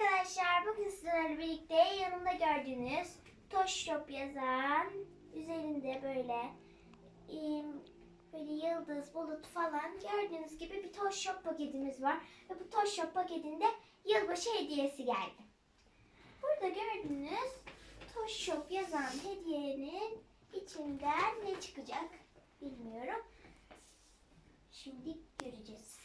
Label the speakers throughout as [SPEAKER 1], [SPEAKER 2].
[SPEAKER 1] arkadaşlar bugün sizlerle birlikte yanımda gördüğünüz Toş Shop yazan üzerinde böyle böyle yıldız, bulut falan gördüğünüz gibi bir Toş Shop paketimiz var. Ve bu Toş Shop paketinde yılbaşı hediyesi geldi. Burada gördüğünüz Toş Shop yazan hediyenin içinden ne çıkacak bilmiyorum. Şimdi göreceğiz.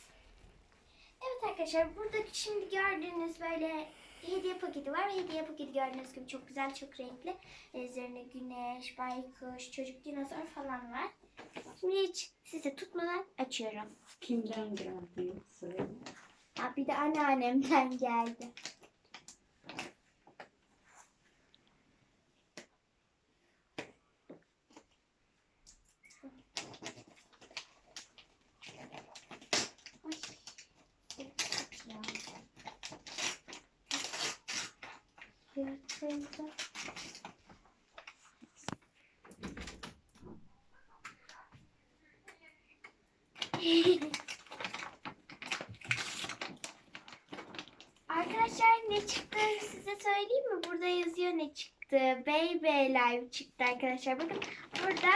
[SPEAKER 1] Evet arkadaşlar burada şimdi gördüğünüz böyle hediye paketi var. Hediye paketi gördüğünüz gibi çok güzel, çok renkli. Üzerine güneş, baykuş, çocuk dinozor falan var. Şimdi hiç size tutmadan açıyorum.
[SPEAKER 2] Kimden geldi söyle.
[SPEAKER 1] Bir de anneannemden geldi. Ay, çok ya. Yırtıldı. Arkadaşlar ne çıktı size söyleyeyim mi? Burada yazıyor ne çıktı. Baby Live çıktı arkadaşlar. Bakın burada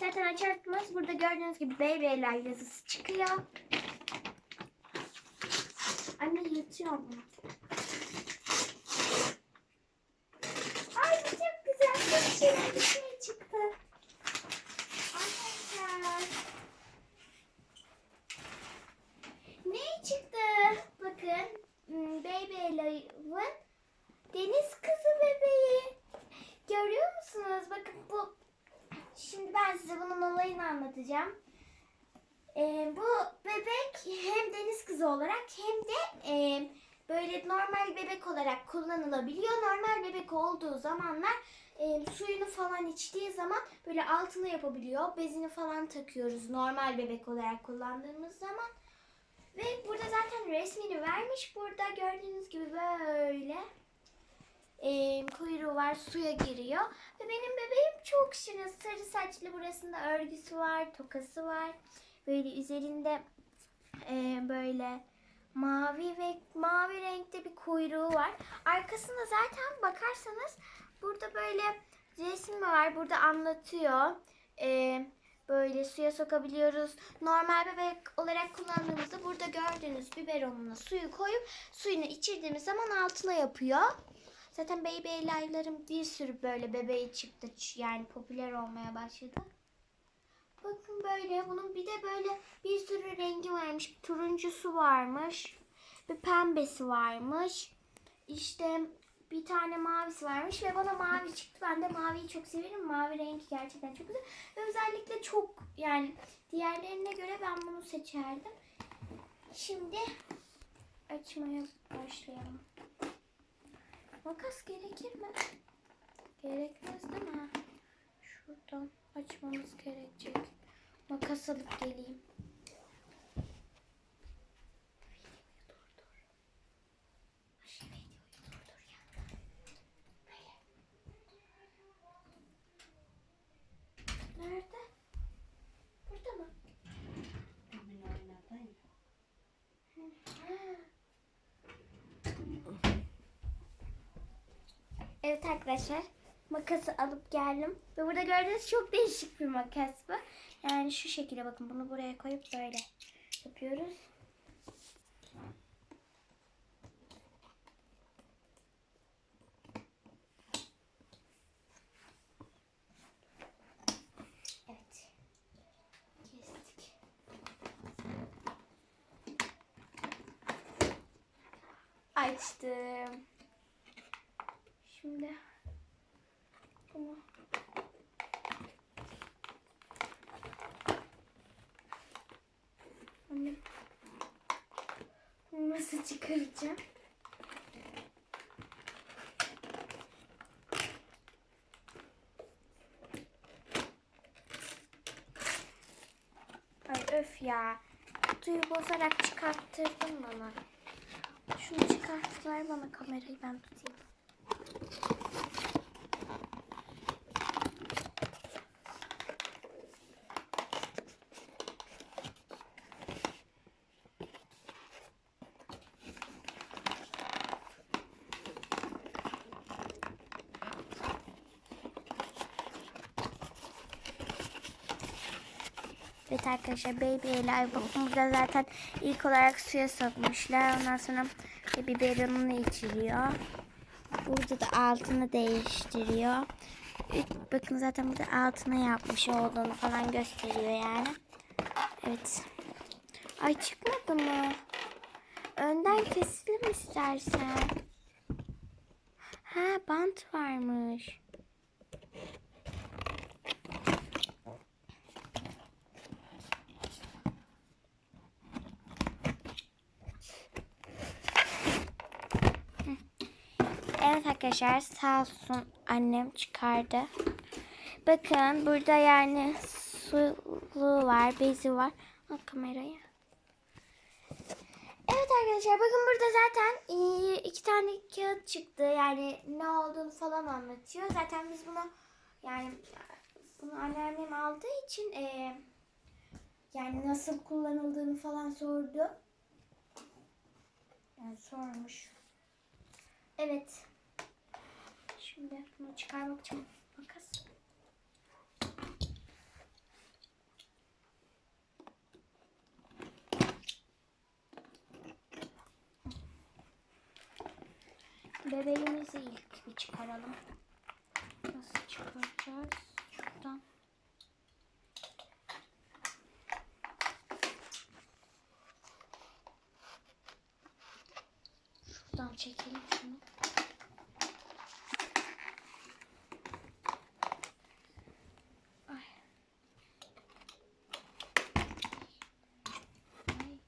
[SPEAKER 1] zaten açartmaz. Burada gördüğünüz gibi Baby Live yazısı çıkıyor. Anne yatıyor mu? Ay bu çok şey çıktı. Ne çıktı? Bakın. Baby Alive'ın deniz kızı bebeği. Görüyor musunuz? Bakın bu. Şimdi ben size bunun olayını anlatacağım. Bu bebek hem deniz kızı olarak hem böyle normal bebek olarak kullanılabiliyor. Normal bebek olduğu zamanlar e, suyunu falan içtiği zaman böyle altına yapabiliyor. Bezini falan takıyoruz normal bebek olarak kullandığımız zaman. Ve burada zaten resmini vermiş. Burada gördüğünüz gibi böyle e, kuyruğu var suya giriyor. Ve benim bebeğim çok şirin. Sarı saçlı burasında örgüsü var, tokası var. Böyle üzerinde e, böyle mavi ve mavi renkte bir kuyruğu var. Arkasında zaten bakarsanız burada böyle resmi var. Burada anlatıyor. E, böyle suya sokabiliyoruz. Normal bebek olarak kullandığımızda burada gördüğünüz biberonuna suyu koyup suyunu içirdiğimiz zaman altına yapıyor. Zaten Baby Alive'ların bir sürü böyle bebeği çıktı. Yani popüler olmaya başladı. Bakın böyle. Bunun bir de böyle bir sürü rengi varmış. Bir turuncusu varmış. Bir pembesi varmış. İşte bir tane mavisi varmış ve bana mavi çıktı. Ben de maviyi çok severim. Mavi rengi gerçekten çok güzel. Ve özellikle çok yani diğerlerine göre ben bunu seçerdim. Şimdi açmaya başlayalım. Makas gerekir mi? Gerekmez değil mi? Şuradan açmamız gerekecek. Makas alıp geleyim. Nerede? Burada mı? Evet arkadaşlar makası alıp geldim. Ve burada gördüğünüz çok değişik bir makas bu. Yani şu şekilde bakın bunu buraya koyup böyle yapıyoruz. Açtım. Şimdi bunu bunu nasıl çıkaracağım? Ay öf ya. Kutuyu bozarak çıkarttırdın bana. Şunu çıkart ver bana kamerayı ben tutayım. Evet arkadaşlar Baby Eli bakın burada zaten ilk olarak suya sokmuşlar. Ondan sonra biberonunu içiriyor. Burada da altını değiştiriyor. Bakın zaten burada altına yapmış olduğunu falan gösteriyor yani. Evet. Ay çıkmadı mı? Önden kesilir istersen. Ha bant varmış. Evet arkadaşlar sağ olsun annem çıkardı. Bakın burada yani sulu var, bezi var. Al kamerayı. Evet arkadaşlar bakın burada zaten iki tane kağıt çıktı. Yani ne olduğunu falan anlatıyor. Zaten biz bunu yani bunu anneannem aldığı için e, yani nasıl kullanıldığını falan sordu. Yani sormuş. Evet. Şimdi bunu çıkarmak için makas. Bebeğimizi ilk bir çıkaralım. Nasıl çıkaracağız? Şuradan. Şuradan çekelim şunu. Ay. Ay.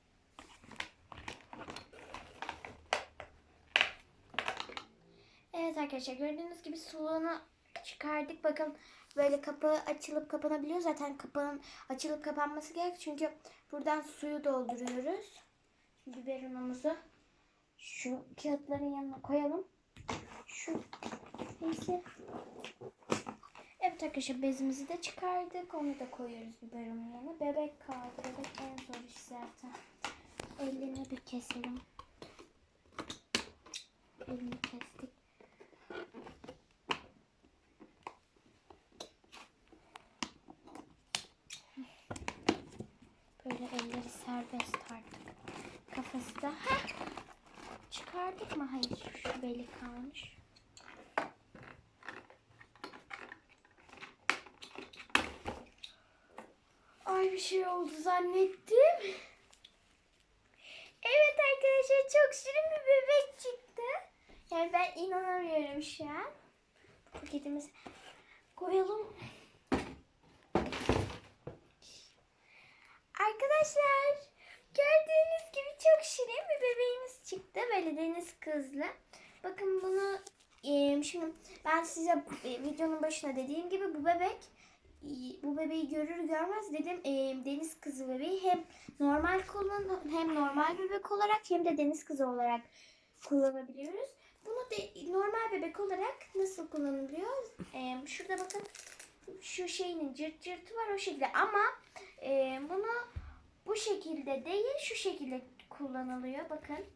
[SPEAKER 1] Evet arkadaşlar gördüğünüz gibi suluğunu çıkardık. Bakın böyle kapı açılıp kapanabiliyor. Zaten kapının açılıp kapanması gerek. Çünkü buradan suyu dolduruyoruz. Biberonumuzu şu kağıtların yanına koyalım. Şu neyse. Evet arkadaşlar bezimizi de çıkardık. Onu da koyuyoruz biberonun yanına. Bebek kaldı. Bebek en zor iş zaten. Ellerini bir keselim. Elini kestik. Böyle elleri serbest artık. Kafası da Heh! çıkardık mı? Hayır şu beli kalmış. Ay bir şey oldu zannettim. Evet arkadaşlar çok şirin bir bebek çıktı. Yani ben inanamıyorum şu an. Paketimizi koyalım. Arkadaşlar gördüğünüz gibi çok şirin bir bebeğimiz çıktı. Böyle deniz kızlı. Bakın bunu şimdi ben size e, videonun başına dediğim gibi bu bebek e, bu bebeği görür görmez dedim e, deniz kızı bebeği hem normal kullan hem normal bebek olarak hem de deniz kızı olarak kullanabiliyoruz. Bunu de normal bebek olarak nasıl kullanılıyor? E, şurada bakın şu şeyinin cırt cırtı var o şekilde ama e, bunu bu şekilde değil şu şekilde kullanılıyor. Bakın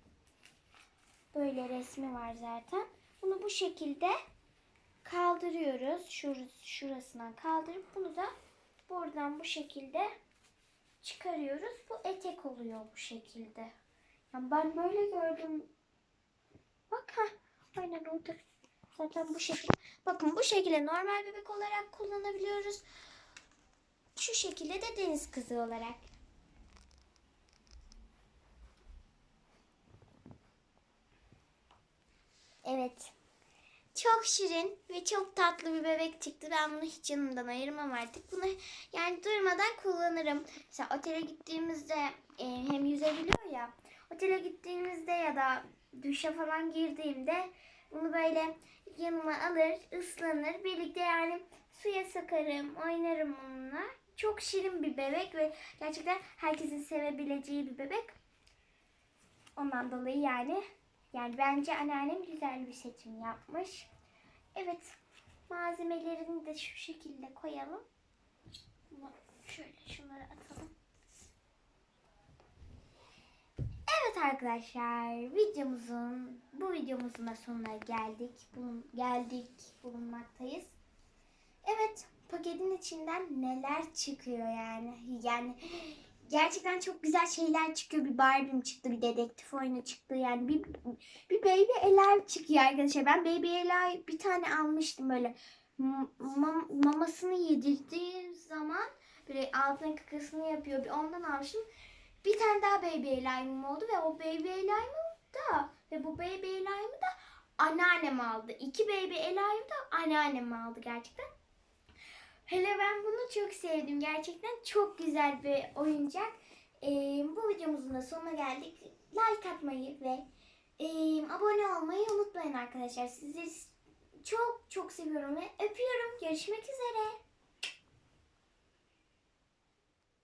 [SPEAKER 1] böyle resmi var zaten. Bunu bu şekilde kaldırıyoruz. Şurası, şurasından kaldırıp bunu da buradan bu şekilde çıkarıyoruz. Bu etek oluyor bu şekilde. Yani ben böyle gördüm. Bak ha, aynen orada. Zaten bu şekilde. Bakın bu şekilde normal bebek olarak kullanabiliyoruz. Şu şekilde de deniz kızı olarak. Evet. Çok şirin ve çok tatlı bir bebek çıktı. Ben bunu hiç yanımdan ayırmam artık. Bunu yani durmadan kullanırım. Mesela otele gittiğimizde e, hem yüzebiliyor ya. Otele gittiğimizde ya da duşa falan girdiğimde bunu böyle yanıma alır, ıslanır. Birlikte yani suya sokarım, oynarım onunla. Çok şirin bir bebek ve gerçekten herkesin sevebileceği bir bebek. Ondan dolayı yani yani bence anneannem güzel bir seçim yapmış. Evet. Malzemelerini de şu şekilde koyalım. Şöyle şunları atalım. Evet arkadaşlar videomuzun bu videomuzun da sonuna geldik. Bulun, geldik bulunmaktayız. Evet paketin içinden neler çıkıyor yani. Yani gerçekten çok güzel şeyler çıkıyor. Bir Barbie'm çıktı, bir dedektif oyunu çıktı. Yani bir, bir Baby Alive çıkıyor arkadaşlar. Ben Baby Alive bir tane almıştım böyle. Mam- mamasını yedirdiği zaman böyle altına kakasını yapıyor. Bir ondan almıştım. Bir tane daha Baby Alive'ım oldu ve o Baby Alive'ımı da ve bu Baby Alive'ımı da anneannem aldı. İki Baby Alive'ı da anneannem aldı gerçekten. Hele ben bunu çok sevdim. Gerçekten çok güzel bir oyuncak. Ee, bu videomuzun da sonuna geldik. Like atmayı ve e, abone olmayı unutmayın arkadaşlar. Sizi çok çok seviyorum ve öpüyorum. Görüşmek üzere.